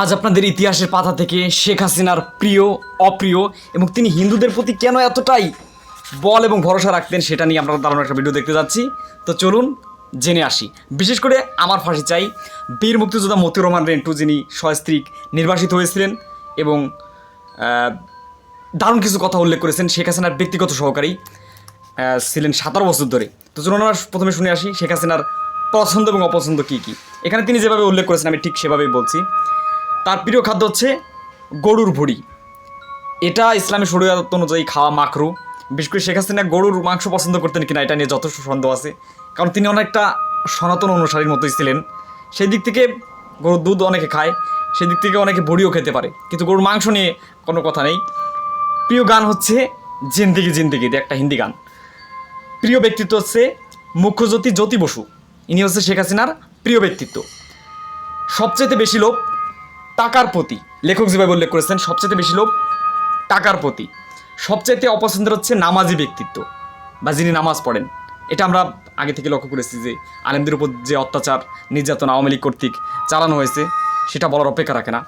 আজ আপনাদের ইতিহাসের পাতা থেকে শেখ হাসিনার প্রিয়, অপ্রিয় এবং তিনি হিন্দুদের প্রতি কেন এতটাই বল এবং ভরসা রাখতেন সেটা নিয়ে আমরা দারুণ একটা ভিডিও দেখতে যাচ্ছি। তো চলুন জেনে আসি। বিশেষ করে আমার ফাঁসি চাই বীর মুক্তিযোদ্ধা মতিউর রহমান রেন্টু, যিনি সস্ত্রীক নির্বাসিত হয়েছিলেন এবং দারুণ কিছু কথা উল্লেখ করেছেন। শেখ হাসিনার ব্যক্তিগত সহকারী ছিলেন সতেরো বছর ধরে। তো চলুন আমরা প্রথমে শুনে আসি শেখ হাসিনার পছন্দ এবং অপছন্দ কী কী। এখানে তিনি যেভাবে উল্লেখ করেছেন, আমি ঠিক সেভাবেই বলছি। তার প্রিয় খাদ্য হচ্ছে গরুর ভুড়ি। এটা ইসলামী শরীয়ত অনুযায়ী খাওয়া মাখরু বিশেষ করে শেখ হাসিনা গরুর মাংস পছন্দ করতেন কিনা এটা নিয়ে যথেষ্ট সন্দেহ আছে। কারণ তিনি অনেকটা সনাতন অনুসারীর মতোই ছিলেন। সেই দিক থেকে গরুর দুধ অনেকে খায়, সেই দিক থেকে অনেকে বড়িও খেতে পারে। কিন্তু গরুর মাংস নিয়ে কোনো কথা নেই। প্রিয় গান হচ্ছে জিন্দিগি জিন্দিগি একটা হিন্দি গান। প্রিয় ব্যক্তিত্ব হচ্ছে মুখ্যজ্যোতি জ্যোতি বসু। ইনি হচ্ছে শেখ হাসিনার প্রিয় ব্যক্তিত্ব। সবচেয়ে বেশি লোভ টাকার প্রতি। লেখক যেভাবে উল্লেখ করেছেন সবচেয়ে বেশি লোভ টাকার প্রতি। সবচাইতে অপছন্দের হচ্ছে নামাজি ব্যক্তিত্ব বা যিনি নামাজ পড়েন। এটা আমরা আগে থেকে লক্ষ্য করেছি যে আলেমদের উপর যে অত্যাচার, নির্যাতন আওয়ামী লীগ কর্তৃক চালানো হয়েছে, সেটা বলার অপেক্ষা রাখে না।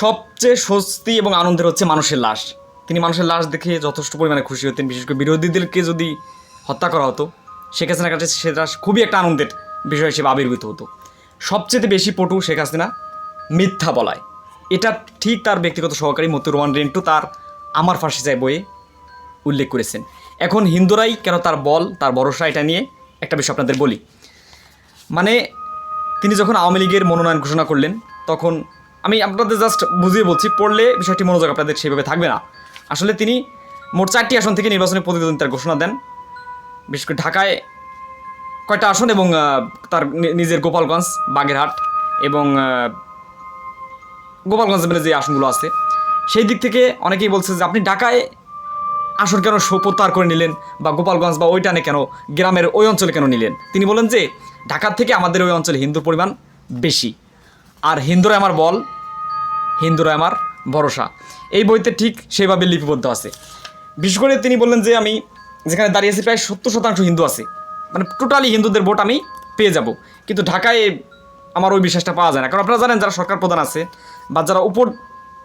সবচেয়ে স্বস্তি এবং আনন্দের হচ্ছে মানুষের লাশ। তিনি মানুষের লাশ দেখে যথেষ্ট পরিমাণে খুশি হতেন। বিশেষ করে বিরোধীদেরকে যদি হত্যা করা হতো হাসিনার কাছে সেটা খুবই একটা আনন্দের বিষয় হিসেবে আবির্ভূত হতো। সবচেয়ে বেশি পটু শেখ হাসিনা মিথ্যা বলায়। এটা ঠিক তার ব্যক্তিগত সহকারী মতিউর রহমান রেন্টু তার আমার ফাঁসি চাই বইয়ে উল্লেখ করেছেন। এখন হিন্দুরাই কেন তার বল, তার ভরসা এটা নিয়ে একটা বিষয় আপনাদের বলি। মানে তিনি যখন আওয়ামী লীগের মনোনয়ন ঘোষণা করলেন, তখন আমি আপনাদের জাস্ট বুঝিয়ে বলছি, পড়লে বিষয়টি মনোযোগ আপনাদের সেভাবে থাকবে না। আসলে তিনি মোট চারটি আসন থেকে নির্বাচনী প্রতিদ্বন্দ্বিতার ঘোষণা দেন। বিশেষ করে ঢাকায় কয়টা আসন এবং তার নিজের গোপালগঞ্জ, বাগেরহাট এবং গোপালগঞ্জ যে আসনগুলো আছে, সেই দিক থেকে অনেকেই বলছে যে আপনি ঢাকায় আসন কেন প্রত্যাহার করে নিলেন বা গোপালগঞ্জ বা ওইটানে কেন, গ্রামের ওই অঞ্চলে কেন নিলেন? তিনি বলেন যে, ঢাকার থেকে আমাদের ওই অঞ্চলে হিন্দুর পরিমাণ বেশি। আর হিন্দুরা আমার বল হিন্দুরা আমার ভরসা। এই বইতে ঠিক সেভাবে লিপিবদ্ধ আছে। বিশেষ করে তিনি বললেন যে আমি যেখানে দাঁড়িয়েছি প্রায় সত্তর শতাংশ হিন্দু আছে। মানে টোটালি হিন্দুদের ভোট আমি পেয়ে যাব। কিন্তু ঢাকায় আমার ওই বিশ্বাসটা পাওয়া যায় না। কারণ আপনারা জানেন যারা সরকার প্রধান আছে বা যারা উপর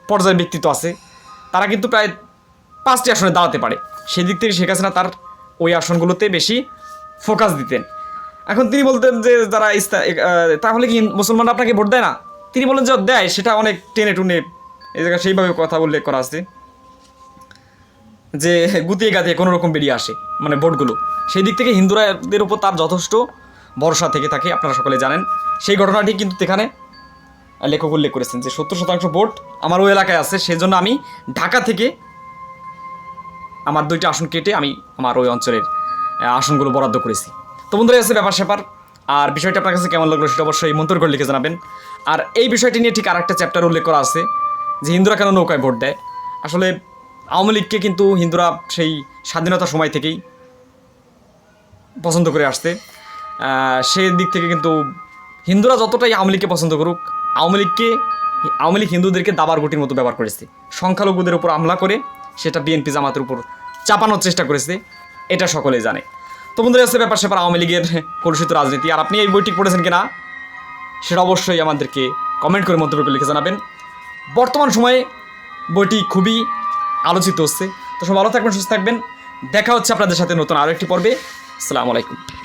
পর্যায়ের ব্যক্তিত্ব আছে, তারা কিন্তু প্রায় পাঁচটি আসনে দাঁড়াতে পারে। সেই দিক থেকে শেখ হাসিনা তার ওই আসনগুলোতে বেশি ফোকাস দিতেন। এখন তিনি বলতেন যে যারা তাহলে কি মুসলমানরা আপনাকে ভোট দেয় না? তিনি বলেন যে দেয়, সেটা অনেক টেনে টুনে এই জায়গায় সেইভাবে কথা উল্লেখ করা আছে। যে গুতিয়ে গাতিয়ে কোনো রকম বেরিয়ে আসে মানে ভোটগুলো। সেই দিক থেকে হিন্দুরাদের উপর তার যথেষ্ট ভরসা থেকে থাকে, আপনারা সকলে জানেন। সেই ঘটনাটি কিন্তু এখানে লেখক উল্লেখ করেছেন যে সত্তর শতাংশ ভোট আমার ওই এলাকায় আছে সেই জন্য আমি ঢাকা থেকে আমার দুইটা আসন কেটে আমি আমার ওই অঞ্চলের আসনগুলো বরাদ্দ করেছি। তো বন্ধুরা আছে ব্যাপার স্যাপার। আর বিষয়টা আপনার কাছে কেমন লাগল সেটা অবশ্যই মন্তব্য করে লিখে জানাবেন। আর এই বিষয়টি নিয়ে ঠিক আরেকটা চ্যাপ্টার উল্লেখ করা আছে, যে হিন্দুরা কেন নৌকায় ভোট দেয়। আসলে আওয়ামী লীগকে কিন্তু হিন্দুরা সেই স্বাধীনতার সময় থেকেই পছন্দ করে আসছে। সে দিক থেকে কিন্তু হিন্দুরা যতটাই আওয়ামী লীগকে পছন্দ করুক, আওয়ামী লীগকে, আওয়ামী লীগ হিন্দুদেরকে দাবার গুটির মতো ব্যবহার করেছে। সংখ্যালঘুদের উপর হামলা করে সেটা বিএনপি জামাতের উপর চাপানোর চেষ্টা করেছে, এটা সকলেই জানে। তো বন্ধুরা হচ্ছে ব্যাপার স্যাপার আওয়ামী লীগের কলুষিত রাজনীতি, আর আপনি এই বইটি পড়েছেন কিনা, সেটা অবশ্যই আমাদেরকে কমেন্ট করে মন্তব্য করে লিখে জানাবেন। বর্তমান সময়ে বইটি খুবই আলোচিত হচ্ছে। তো সব ভালো থাকবেন, সুস্থ থাকবেন। দেখা হচ্ছে আপনাদের সাথে নতুন আরও একটি পর্বে। সালামু আলাইকুম।